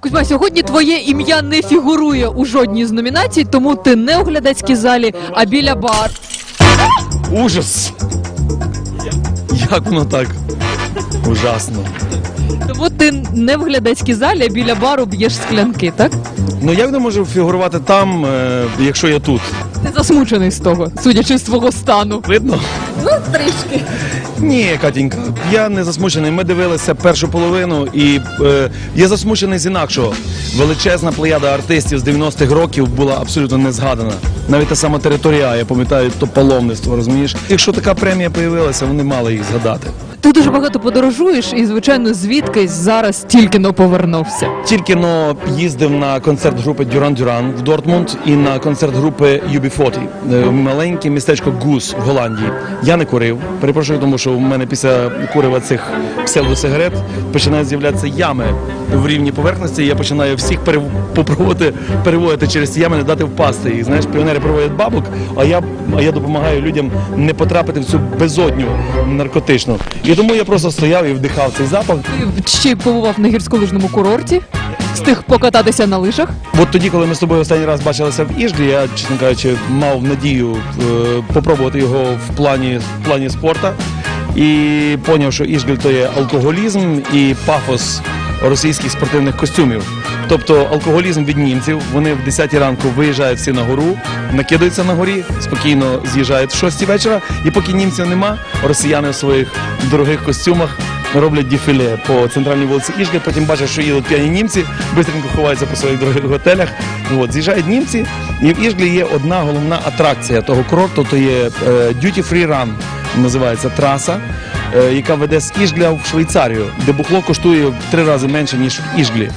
Кузьма, сьогодні твоє ім'я не фігурує у жодній з номінацій, тому ти не у глядацькій залі, а біля бар. Ужас! Як воно так? Ужасно. Тому ти не в глядацькій залі, а біля бару б'єш склянки, так? Ну як не можу фігурувати там, е, якщо я тут? Ти засмучений з того, судячи з твого стану. Видно? Ну, трішки. Ні, Катінька, я не засмучений. Ми дивилися першу половину, і е, я засмучений з інакшого. Величезна плеяда артистів з 90-х років була абсолютно не згадана. Навіть та сама територія, я пам'ятаю, то паломництво, розумієш? Якщо така премія появилася, вони мали їх згадати. Ти дуже багато подорожуєш і, звичайно, звідкись зараз тільки но повернувся. Тільки но їздив на концерт групи Дюран Дюран в Дортмунд і на концерт групи UB40 е, в маленьке містечко Гус в Голландії. Я не курив. Перепрошую, тому що в мене після курива цих псевдосигарет починають з'являтися ями в рівні поверхності. і Я починаю всіх перев... попробувати переводити через ці ями, не дати впасти. І знаєш, піонери проводять бабок, а я, а я допомагаю людям не потрапити в цю безодню наркотичну. І тому я просто стояв і вдихав цей запах. Ти побував на гірськолижному курорті, встиг покататися на лижах. От тоді, коли ми з тобою останній раз бачилися в Іжглі, я, чесно кажучи, мав надію е, попробувати його в плані, в плані спорту. І поняв, що Іжгль то є алкоголізм і пафос російських спортивних костюмів. Тобто алкоголізм від німців. Вони в 10 ранку виїжджають всі на гору, накидаються на горі, спокійно з'їжджають в 6 вечора. І поки німців нема, росіяни в своїх дорогих костюмах роблять дефіле по центральній вулиці Ішки, потім бачать, що їдуть п'яні німці, швидко ховаються по своїх дорогих готелях. От, з'їжджають німці, і в Іжглі є одна головна атракція того курорту, то є е, Duty Free Run, називається траса, е, яка веде з Іжгля в Швейцарію, де бухло коштує в три рази менше, ніж в Іжглі.